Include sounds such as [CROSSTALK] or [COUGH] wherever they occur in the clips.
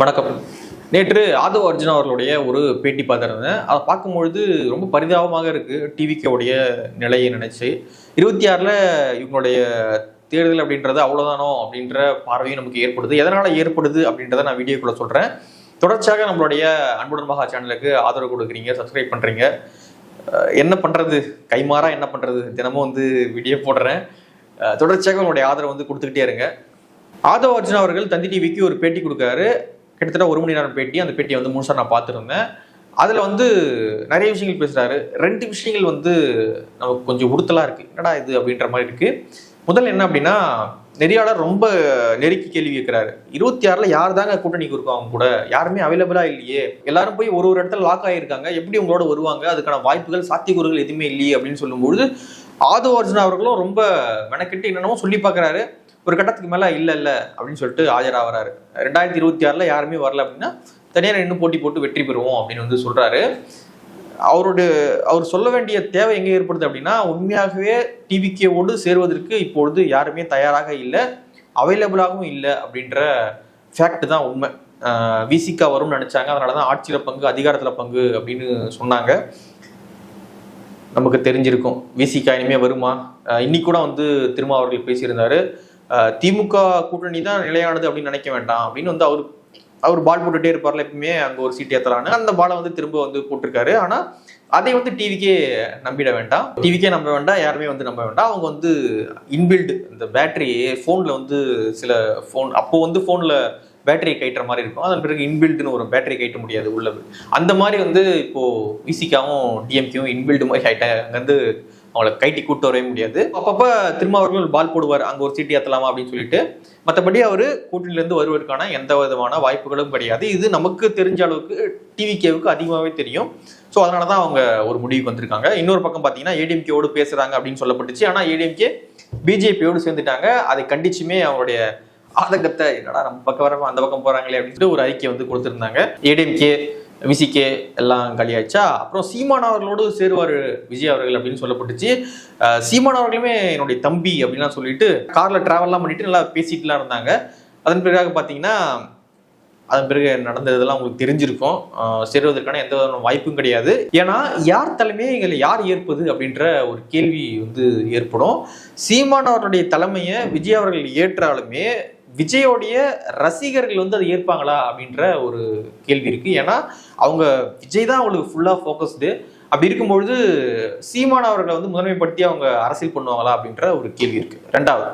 வணக்கம். நேற்று ஆதவ அர்ஜுன் அவர்களுடைய ஒரு பேட்டி பார்த்துருந்தேன். அதை பார்க்கும்பொழுது ரொம்ப பரிதாபமாக இருக்கு. டிவிக்கோடைய நிலையை நினைச்சு. இருபத்தி ஆறில் இவங்களுடைய தேர்தல் அப்படின்றது அவ்வளோதானோ அப்படின்ற பார்வையும் நமக்கு ஏற்படுது. எதனால் ஏற்படுது அப்படின்றத நான் வீடியோக்குள்ள சொல்கிறேன் தொடர்ச்சியாக நம்மளுடைய அன்புடன் மகா சேனலுக்கு ஆதரவு கொடுக்குறீங்க சப்ஸ்கிரைப் பண்ணுறீங்க என்ன பண்ணுறது கைமாறா என்ன பண்ணுறது தினமும் வந்து வீடியோ போடுறேன். தொடர்ச்சியாக உங்களுடைய ஆதரவு வந்து கொடுத்துக்கிட்டே இருங்க. ஆதவ அர்ஜுன் அவர்கள் தந்தி டிவிக்கு ஒரு பேட்டி கொடுக்காரு. கிட்டத்தட்ட ஒரு மணி நேரம் பேட்டி அந்த பேட்டியை வந்து முழுசாக நான் பார்த்துருந்தேன். அதில் வந்து நிறைய விஷயங்கள் பேசுகிறாரு ரெண்டு விஷயங்கள் வந்து நமக்கு கொஞ்சம் உடுத்தலாக இருக்குது என்னடா இது அப்படின்ற மாதிரி இருக்குது முதல்ல என்ன அப்படின்னா நெறியாளர் ரொம்ப நெருக்கி கேள்வி கேட்கிறாரு. இருபத்தி ஆறுல யார் தாங்க கூட்டணிக்கு இருக்கும் அவங்க கூட? யாருமே அவைலபிளா இல்லையே. எல்லாரும் போய் ஒரு ஒரு இடத்துல லாக் ஆகியிருக்காங்க எப்படி உங்களோட வருவாங்க? அதுக்கான வாய்ப்புகள் சாத்தியக்கூறுகள் எதுவுமே இல்லையே அப்படின்னு சொல்லும்பொழுது ஆதவ அர்ஜுன் அவர்களும் ரொம்ப மெனக்கெட்டு என்னென்னமோ சொல்லி பார்க்கறாரு. ஒரு கட்டத்துக்கு மேல இல்ல இல்ல அப்படின்னு சொல்லிட்டு ஆஜராகிறாரு. ரெண்டாயிரத்தி இருபத்தி ஆறுல யாருமே வரல அப்படின்னா தனியார் இன்னும் போட்டி போட்டு வெற்றி பெறுவோம் அப்படின்னு வந்து சொல்றாரு. அவருடைய அவர் சொல்ல வேண்டிய தேவை எங்கே ஏற்படுது அப்படின்னா உண்மையாகவே டிவிகேவோடு சேருவதற்கு இப்பொழுது யாருமே தயாராக இல்லை அவைலபிளாகவும் இல்லை அப்படின்ற ஃபேக்ட் தான் உண்மை. விசிகா வரும்னு நினைச்சாங்க. அதனால தான் ஆட்சியில பங்கு அதிகாரத்துல பங்கு அப்படின்னு சொன்னாங்க. நமக்கு தெரிஞ்சிருக்கும். விசிகா இனிமே வருமா? இன்னைக்கு கூட வந்து திருமா அவர்கள் பேசியிருந்தாரு. திமுக கூட்டணி தான் நிலையானது அப்படின்னு நினைக்க வேண்டாம் அப்படின்னு வந்து அவர் அவர் பால் போட்டுட்டே இருப்பார்ல எப்பவுமே அங்க ஒரு சீட் ஏத்தலான்னு. அந்த பாலை வந்து திரும்ப வந்து போட்டிருக்காரு. ஆனா அதை வந்து டிவிக்கே நம்பிட வேண்டாம். டிவிக்கே நம்ப வேண்டாம். யாருமே வந்து நம்ப வேண்டாம். அவங்க வந்து இன்பில்டு இந்த பேட்டரி ஃபோனில் வந்து சில ஃபோன் அப்போ வந்து ஃபோனில் பேட்டரி கைட்டுற மாதிரி இருக்கும். அதன் பிறகு இன்பில்டுன்னு ஒரு பேட்டரி கைட்ட முடியாது உள்ளது. அந்த மாதிரி வந்து இப்போது விசிகாவும் டிஎம்கேவும் இன்பில்டு மாதிரி ஹைட்டாக அங்கேருந்து அவங்கள கைட்டி கூட்டு வரவே முடியாது. அப்பப்போ திரும்ப அவர்கள் பால் போடுவார் அங்கே ஒரு சீட்டு ஏற்றலாமா அப்படின்னு சொல்லிட்டு. மற்றபடி அவர் கூட்டணியிலேருந்து வருவதற்கான எந்த விதமான வாய்ப்புகளும் கிடையாது. இது நமக்கு தெரிஞ்ச அளவுக்கு டிவிகேவுக்கு அதிகமாகவே தெரியும். ஸோ அதனால தான் அவங்க ஒரு முடிவுக்கு வந்திருக்காங்க. இன்னொரு பக்கம் பார்த்தீங்கன்னா ஏடிஎம்கேவோடு பேசுகிறாங்க அப்படின்னு சொல்லப்பட்டுச்சு. ஆனால் ஏடிஎம்கே பிஜேபியோடு சேர்ந்துட்டாங்க. அதை கண்டிச்சுமே அவங்களுடைய ஆதங்கத்தை என்னடா நம்ம பக்கம் வர அந்த பக்கம் போகிறாங்களே அப்படின்ட்டு ஒரு அறிக்கை வந்து கொடுத்துருந்தாங்க. ஏடிஎம்கே விசிகே எல்லாம் காலியாச்சா அப்புறம் சீமான் அவர்களோடு சேருவார் விஜய் அவர்கள் அப்படின்னு சொல்லப்பட்டுச்சு. சீமான் அவர்களுமே என்னுடைய தம்பி அப்படின்லாம் சொல்லிட்டு காரில் ட்ராவல்லாம் பண்ணிட்டு நல்லா பேசிட்டுலாம் இருந்தாங்க. அதன் பிறகு பார்த்தீங்கன்னா அதன் பிறகு நடந்ததெல்லாம் உங்களுக்கு தெரிஞ்சிருக்கும். சேருவதற்கான எந்த விதமான வாய்ப்பும் கிடையாது. ஏன்னா யார் தலைமையை எங்களை யார் ஏற்பது அப்படின்ற ஒரு கேள்வி வந்து ஏற்படும். சீமான் அவர்களுடைய தலைமையை விஜய் அவர்கள் ஏற்றாலுமே விஜயோடைய ரசிகர்கள் வந்து அதை ஏற்பாங்களா அப்படின்ற ஒரு கேள்வி இருக்கு. ஏன்னா அவங்க விஜய் தான் அவங்களுக்கு ஃபுல்லா ஃபோக்கஸ்டு அப்படி இருக்கும்பொழுது சீமான் அவர்களை வந்து முதன்மைப்படுத்தி அவங்க அரசியல் பண்ணுவாங்களா அப்படின்ற ஒரு கேள்வி இருக்கு. ரெண்டாவது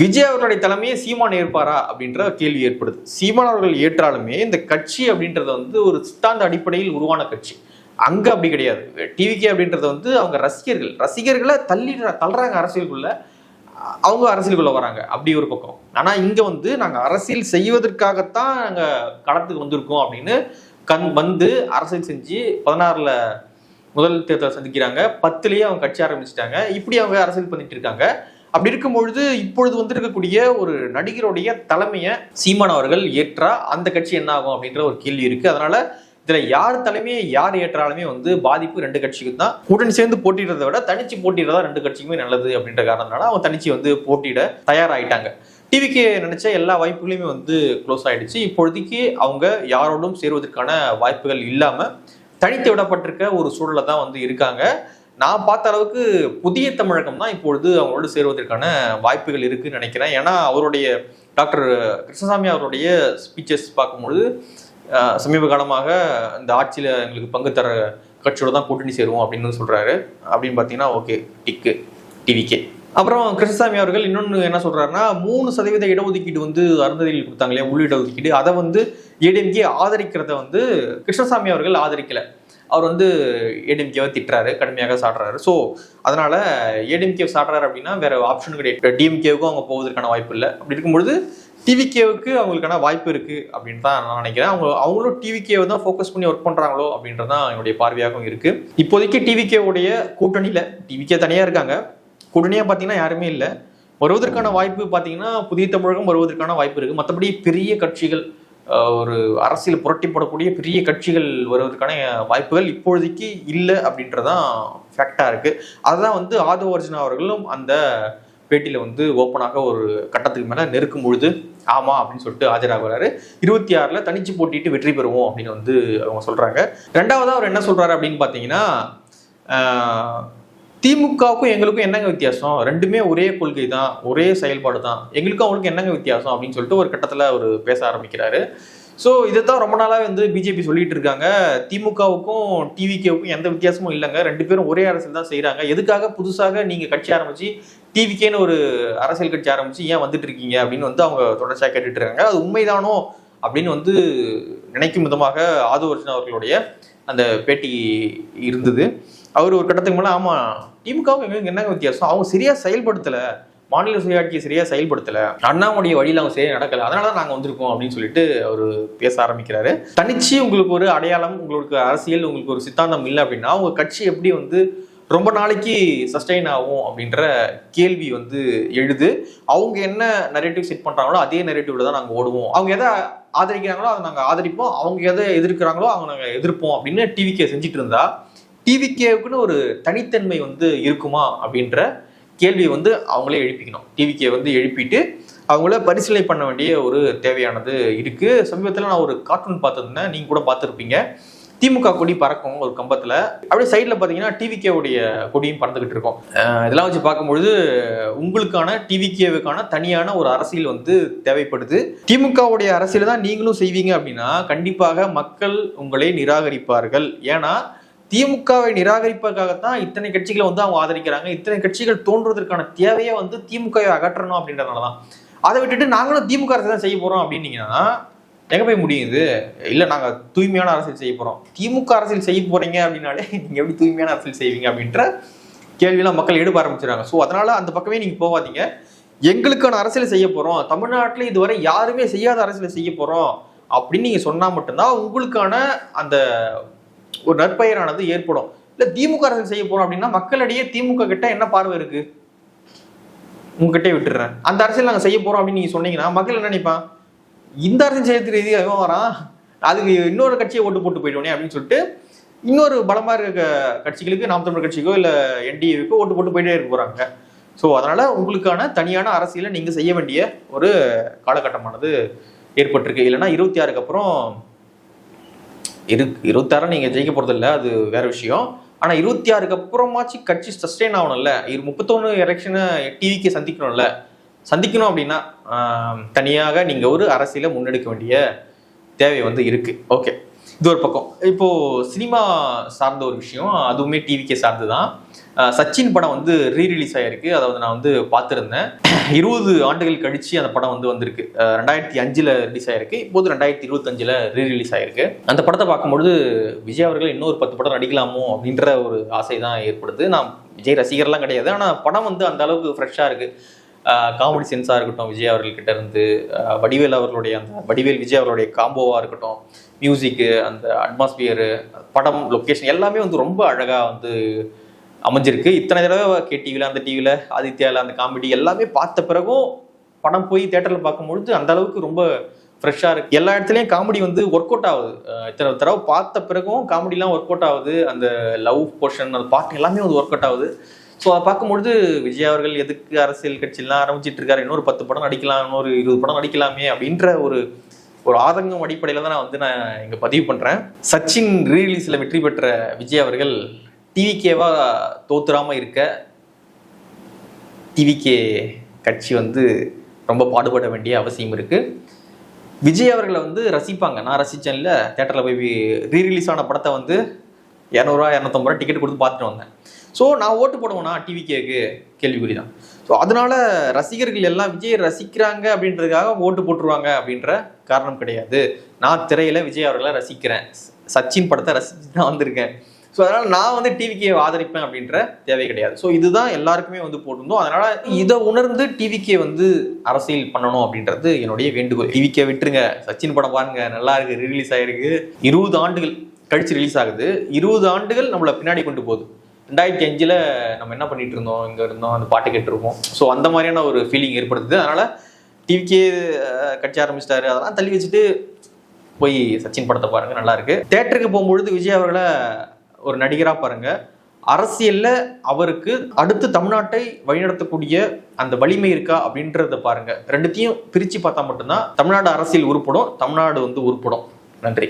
விஜய் அவர்களுடைய தலைமையை சீமான் ஏற்பாரா அப்படின்ற கேள்வி ஏற்படுது. சீமான் அவர்கள் ஏற்றாலுமே இந்த கட்சி அப்படின்றது வந்து ஒரு சித்தாந்த அடிப்படையில் உருவான கட்சி. அங்க அப்படி கிடையாது. டிவிகே அப்படின்றது வந்து அவங்க ரசிகர்கள். ரசிகர்களை தள்ளி தள்ளுறாங்க அரசியலுக்குள்ள. அவங்க அரசியலுக்குள்ள வராங்க. அப்படி ஒரு பக்கம். ஆனா இங்க வந்து நாங்க அரசியல் செய்வதற்காகத்தான் நாங்க களத்துக்கு வந்திருக்கோம் அப்படின்னு கண் வந்து அரசியல் செஞ்சு பதினாறுல முதல் தேர்தலை சந்திக்கிறாங்க. பத்துலயே அவங்க கட்சி ஆரம்பிச்சிட்டாங்க. இப்படி அவங்க அரசியல் பண்ணிட்டு இருக்காங்க. அப்படி இருக்கும் பொழுது இப்பொழுது வந்திருக்கக்கூடிய ஒரு நடிகருடைய தலைமையை சீமான் அவர்கள் ஏற்றா அந்த கட்சி என்ன ஆகும் அப்படின்ற ஒரு கேள்வி இருக்கு. அதனால இதுல யார் தலைமையை யார் ஏற்றாலுமே வந்து பாதிப்பு ரெண்டு கட்சிக்கு தான். கூட்டணி சேர்ந்து போட்டிடுறதை விட தனிச்சு போட்டிடுறதா ரெண்டு கட்சிக்குமே நல்லது அப்படின்ற காரணத்தினால அவங்க தனிச்சு வந்து போட்டியிட தயாராயிட்டாங்க. டிவிக்கு நினைச்ச எல்லா வாய்ப்புகளையுமே வந்து க்ளோஸ் ஆயிடுச்சு. இப்பொழுதைக்கு அவங்க யாரோடும் சேருவதற்கான வாய்ப்புகள் இல்லாம தனித்து விடப்பட்டிருக்க ஒரு சூழலை தான் வந்து இருக்காங்க. நான் பார்த்த அளவுக்கு புதிய தமிழகம் தான் இப்பொழுது அவங்களோடு சேருவதற்கான வாய்ப்புகள் இருக்குன்னு நினைக்கிறேன். ஏன்னா அவருடைய டாக்டர் கிருஷ்ணசாமி அவருடைய ஸ்பீச்சஸ் பார்க்கும்பொழுது சமீப காலமாக இந்த ஆட்சியில் எங்களுக்கு பங்கு தர கட்சியோட தான் கூட்டணி சேருவோம் அப்படின்னு சொல்கிறாரு அப்படின்னு பார்த்தீங்கன்னா ஓகே டிக்கு டிவிக்கே. அப்புறம் கிருஷ்ணசாமி அவர்கள் இன்னொன்று என்ன சொல்கிறாருன்னா மூணு சதவீத இடஒதுக்கீடு வந்து அருந்ததியில் இல்லையா உள் இடஒதுக்கீடு அதை வந்து ஏடிஎம்கே ஆதரிக்கிறத வந்து கிருஷ்ணசாமி அவர்கள் ஆதரிக்கலை. அவர் வந்து ஏடிஎம்கேவை திட்டுறாரு கடுமையாக சாடுறாரு. ஸோ அதனால் ஏடிஎம்கே சாடுறாரு அப்படின்னா வேற ஆப்ஷன் கிடையாது. டிஎம்கேவுக்கும் அவங்க போவதற்கான வாய்ப்பு இல்லை. அப்படி இருக்கும்பொழுது டிவிகேவுக்கு அவங்களுக்கான வாய்ப்பு இருக்குது அப்படின்னு தான் நான் நினைக்கிறேன். அவங்க அவங்களும் டிவிகேவை தான் ஃபோக்கஸ் பண்ணி ஒர்க் பண்ணுறாங்களோ அப்படின்றது தான் என்னுடைய பார்வையாகவும் இருக்குது இப்போதைக்கு டிவிகேவுடைய கூட்டணியில் டிவிகே தனியாக இருக்காங்க. கூட்டணியாக பார்த்தீங்கன்னா யாருமே இல்லை. வருவதற்கான வாய்ப்பு பார்த்தீங்கன்னா புதிய தமிழகம் வருவதற்கான வாய்ப்பு இருக்குது மற்றபடி பெரிய கட்சிகள் ஒரு அரசியல் புரட்டி போடக்கூடிய பெரிய கட்சிகள் வருவதற்கான வாய்ப்புகள் இப்பொழுதைக்கு இல்லை அப்படின்றதான் ஃபேக்டாக இருக்குது அதுதான் வந்து ஆதவ அர்ஜுனா அவர்களும் அந்த பேட்டியில் வந்து ஓப்பனாக ஒரு கட்டத்துக்கு மேலே நெருக்கும் பொழுது ஆமா அப்படின்னு சொல்லிட்டு ஆஜராகிறாரு இருபத்தி ஆறுல தனிச்சு போட்டிட்டு வெற்றி பெறுவோம் அப்படின்னு வந்து அவங்க சொல்றாங்க. ரெண்டாவதா அவர் என்ன சொல்றாரு அப்படின்னு பாத்தீங்கன்னா திமுகவுக்கும் எங்களுக்கும் என்னங்க வித்தியாசம்? ரெண்டுமே ஒரே கொள்கை தான் ஒரே செயல்பாடு தான் எங்களுக்கும் அவங்களுக்கும் என்னங்க வித்தியாசம் அப்படின்னு சொல்லிட்டு ஒரு கட்டத்தில் அவர் பேச ஆரம்பிக்கிறாரு. ஸோ இதை தான் ரொம்ப நாளாக வந்து பிஜேபி சொல்லிட்டு இருக்காங்க. திமுகவுக்கும் டிவிகேவுக்கும் எந்த வித்தியாசமும் இல்லைங்க. ரெண்டு பேரும் ஒரே அரசியல் தான் செய்கிறாங்க எதுக்காக புதுசாக நீங்கள் கட்சி ஆரம்பித்து டிவிகேன்னு ஒரு அரசியல் கட்சி ஆரம்பித்து ஏன் வந்துட்டு இருக்கீங்க? அப்படின்னு வந்து அவங்க தொடர்ச்சியாக கேட்டுட்டு இருக்காங்க. அது உண்மைதானோ? அப்படின்னு வந்து நினைக்கும் விதமாக ஆதவர்ஜன் அவர்களுடைய அந்த பேட்டி இருந்தது. அவர் ஒரு கட்டத்துக்கு மேலே ஆமாம் திமுகவும் எங்களுக்கு என்னங்க வித்தியாசம்? அவங்க சரியாக செயல்படுத்தலை. மாநில சுயாட்சியை சரியா செயல்படுத்தல. அண்ணாவுடைய வழியில் அவங்க சரியா நடக்கல. அதனால தான் நாங்க வந்திருக்கோம் அப்படின்னு சொல்லிட்டு அவர் பேச ஆரம்பிக்கிறாரு. தனிச்சு உங்களுக்கு ஒரு அடையாளம் உங்களுக்கு அரசியல் உங்களுக்கு ஒரு சித்தாந்தம் இல்லை அப்படின்னா உங்க கட்சி எப்படி வந்து ரொம்ப நாளைக்கு சஸ்டெயின் ஆகும் அப்படின்ற கேள்வி வந்து எழுது. அவங்க என்ன நெரேட்டிவ் செட் பண்றாங்களோ அதே நெரேட்டிவ்ல தான் நாங்க ஓடுவோம். அவங்க எதை ஆதரிக்கிறாங்களோ அதை நாங்கள் ஆதரிப்போம். அவங்க எதை எதிர்க்கிறாங்களோ அவங்க நாங்கள் எதிர்ப்போம் அப்படின்னு டிவிகே செஞ்சுட்டு இருந்தா டிவிகேவுக்குன்னு ஒரு தனித்தன்மை வந்து இருக்குமா அப்படின்ற கேள்வியை வந்து அவங்களே எழுப்பிக்கணும். டிவிகே வந்து எழுப்பிட்டு அவங்கள பரிசீலனை பண்ண வேண்டிய ஒரு தேவையானது இருக்கு. சமீபத்தில் நான் ஒரு கார்ட்டூன் பார்த்துருந்தேன். நீங்க கூட பார்த்துருப்பீங்க. திமுக கொடி பறக்கும் ஒரு கம்பத்துல. அப்படியே சைடில் பார்த்தீங்கன்னா டிவிகேவுடைய கொடியும் பறந்துகிட்டு இருக்கும். இதெல்லாம் வச்சு பார்க்கும்பொழுது உங்களுக்கான டிவிகேவுக்கான தனியான ஒரு அரசியல் வந்து தேவைப்படுது. திமுகவுடைய அரசியல் தான் நீங்களும் செய்வீங்க அப்படின்னா கண்டிப்பாக மக்கள் உங்களை நிராகரிப்பார்கள். ஏன்னா திமுகவை நிராகரிப்பதற்காகத்தான் இத்தனை கட்சிகளை வந்து அவங்க ஆதரிக்கிறாங்க. இத்தனை கட்சிகள் தோன்றுவதற்கான தேவையை வந்து திமுகவை அகற்றணும் அப்படின்றதுனால தான் அதை விட்டுட்டு நாங்களும் திமுக அரசு தான் செய்ய போறோம் அப்படின்னீங்கன்னா எங்க போய் முடியுது? இல்ல நாங்க தூய்மையான அரசியல் செய்ய போறோம். திமுக அரசியல் செய்ய போறீங்க அப்படின்னாலே நீங்க எப்படி தூய்மையான அரசியல் செய்வீங்க அப்படின்ற கேள்வியெல்லாம் மக்கள் எடுக்க ஆரம்பிச்சிருக்காங்க ஸோ அதனால அந்த பக்கமே நீங்க போகாதீங்க. எங்களுக்கான அரசியல் செய்ய போறோம். தமிழ்நாட்டில் இதுவரை யாருமே செய்யாத அரசியல் செய்ய போறோம் அப்படின்னு நீங்க சொன்னா மட்டும்தான் உங்களுக்கான அந்த ஒரு நற்பெயரானது ஏற்படும். இல்ல திமுக அரசு செய்ய போறோம் அப்படின்னா மக்களிடையே திமுக கிட்ட என்ன பார்வை இருக்கு? உங்ககிட்டே விட்டுறேன். அந்த அரசியல் நாங்க செய்ய போறோம் அப்படின்னு நீங்க சொன்னீங்கன்னா மக்கள் என்ன நினைப்பான் இந்த அரசியல் செய்யறதுக்கு ரீதியாக எவன் வரான் அதுக்கு இன்னொரு கட்சியை ஓட்டு போட்டு போயிடுவோனே அப்படின்னு சொல்லிட்டு இன்னொரு பலமா இருக்க கட்சிகளுக்கு நாம் தமிழர் கட்சிக்கோ இல்ல என்டிஏவுக்கோ ஓட்டு போட்டு போயிட்டே இருக்க போறாங்க. ஸோ அதனால உங்களுக்கான தனியான அரசியலை நீங்க செய்ய வேண்டிய ஒரு காலகட்டமானது ஏற்பட்டிருக்கு. இல்லைன்னா இருபத்தி ஆறுக்கு அப்புறம் இரு இருபத்தாறு நீங்கள் ஜெயிக்க போகிறதில்ல அது வேற விஷயம். ஆனால் இருபத்தி ஆறுக்கு அப்புறமாச்சு கட்சி சஸ்டெயின் ஆகணும்ல. இரு முப்பத்தொன்று எலெக்ஷனை டிவிக்கு சந்திக்கணும்ல. சந்திக்கணும் அப்படின்னா தனியாக நீங்கள் ஒரு அரசியலை முன்னெடுக்க வேண்டிய தேவை வந்து இருக்குது ஓகே இது ஒரு பக்கம். இப்போ சினிமா சார்ந்த ஒரு விஷயம் அதுவுமே டிவிக்கே சார்ந்து தான் சச்சின் படம் வந்து ரீ ரிலீஸ் ஆயிருக்கு. அதை வந்து நான் வந்து பார்த்துருந்தேன். [CLEARS THROAT] இருபது ஆண்டுகள் கழிச்சு அந்த படம் வந்து வந்திருக்கு. ரெண்டாயிரத்தி அஞ்சுல ரிலீஸ் ஆயிருக்கு. இப்போது ரெண்டாயிரத்தி இருபத்தஞ்சுல ரீ ரிலீஸ் ஆயிருக்கு. அந்த படத்தை பார்க்கும்பொழுது விஜய் அவர்கள் இன்னொரு பத்து படம் நடிக்கலாமோ அப்படின்ற ஒரு ஆசை தான் ஏற்படுது. நான் விஜய் ரசிகர்லாம் கிடையாது. ஆனால் படம் வந்து அந்த அளவுக்கு ஃப்ரெஷ்ஷாக இருக்குது காமெடி சென்ஸாக இருக்கட்டும் விஜய் அவர்கள்கிட்ட இருந்து வடிவேல் அவர்களுடைய அந்த வடிவேல் விஜய் அவர்களுடைய காம்போவாக இருக்கட்டும் மியூசிக்கு அந்த அட்மாஸ்பியரு படம் லொக்கேஷன் எல்லாமே வந்து ரொம்ப அழகாக வந்து அமைஞ்சிருக்கு. இத்தனை தடவை கே டிவியில் அந்த டிவியில் ஆதித்யாவில் அந்த காமெடி எல்லாமே பார்த்த பிறகும் படம் போய் தேட்டரில் பார்க்கும்பொழுது அந்த அளவுக்கு ரொம்ப ஃப்ரெஷ்ஷாக இருக்குது எல்லா இடத்துலையும் காமெடி வந்து ஒர்க் அவுட் ஆகுது. இத்தனை தடவை பார்த்த பிறகும் காமெடிலாம் ஒர்க் அவுட் ஆகுது. அந்த லவ் போர்ஷன் அந்த பாட்டு எல்லாமே வந்து ஒர்க் அவுட் ஆகுது. ஸோ அதை பார்க்கும்பொழுது விஜய் அவர்கள் எதுக்கு அரசியல் கட்சியெல்லாம் ஆரம்பிச்சிட்டு இருக்காரு இன்னொரு பத்து படம் நடிக்கலாம் இன்னொரு இருபது படம் நடிக்கலாமே அப்படின்ற ஒரு ஒரு ஆதங்கம் அடிப்படையில் தான் நான் வந்து நான் இங்கே பதிவு பண்ணுறேன் சச்சின் ரீரிலீஸில் வெற்றி பெற்ற விஜய் அவர்கள் டிவிகேவா தோத்துறாமல் இருக்க டிவிகே கட்சி வந்து ரொம்ப பாடுபட வேண்டிய அவசியம் இருக்குது விஜய் அவர்களை வந்து ரசிப்பாங்க. நான் ரசிச்சேன்ல தேட்டரில் போய் ரீரிலீஸ் ஆன படத்தை வந்து இரநூறுவா இரநூத்தம்பது ரூபா டிக்கெட் கொடுத்து பார்த்துட்டு வந்தேன். ஸோ நான் ஓட்டு போடுவேனா? டிவிகேக்கு கேள்விக்குறி தான் ஸோ அதனால ரசிகர்கள் எல்லாம் விஜய் ரசிக்கிறாங்க அப்படின்றதுக்காக ஓட்டு போட்டுருவாங்க அப்படின்ற காரணம் கிடையாது. நான் திரையில விஜய் அவர்களை ரசிக்கிறேன். சச்சின் படத்தை ரசிச்சு தான் வந்திருக்கேன். ஸோ அதனால் நான் வந்து டிவிக்கே ஆதரிப்பேன் அப்படின்ற தேவை கிடையாது. ஸோ இதுதான் எல்லாருக்குமே வந்து போட்டிருந்தோம். அதனால் இதை உணர்ந்து டிவிக்கே வந்து அரசியல் பண்ணணும் அப்படின்றது என்னுடைய வேண்டுகோள். டிவிக்கே விட்டுருங்க. சச்சின் படம் பாருங்க. நல்லா இருக்கு. ரிலீஸ் ஆயிருக்கு. இருபது ஆண்டுகள். கழிச்சு ரிலீஸ் ஆகுது. இருபது ஆண்டுகள் நம்மளை பின்னாடி கொண்டு போகுது. ரெண்டாயிரத்தி அஞ்சில் நம்ம என்ன பண்ணிட்டு இருந்தோம்? இங்கே இருந்தோம். அந்த பாட்டு கேட்டிருக்கோம் ஸோ அந்த மாதிரியான ஒரு ஃபீலிங் ஏற்படுத்துது. அதனால டிவிக்கே கட்சி ஆரம்பிச்சிட்டாரு. அதெல்லாம் தள்ளி வச்சுட்டு போய் சச்சின் படத்தை பாருங்க. நல்லா இருக்கு. தேட்டருக்கு போகும்பொழுது விஜய் அவர்களை ஒரு நடிகராக பாருங்க. அரசியல்ல அவருக்கு அடுத்து தமிழ்நாட்டை வழிநடத்தக்கூடிய அந்த வலிமை இருக்கா அப்படின்றத பாருங்க. ரெண்டுத்தையும் பிரிச்சு பார்த்தா மட்டும்தான் தமிழ்நாடு அரசியல் உருப்படும். தமிழ்நாடு வந்து உருப்படும். நன்றி.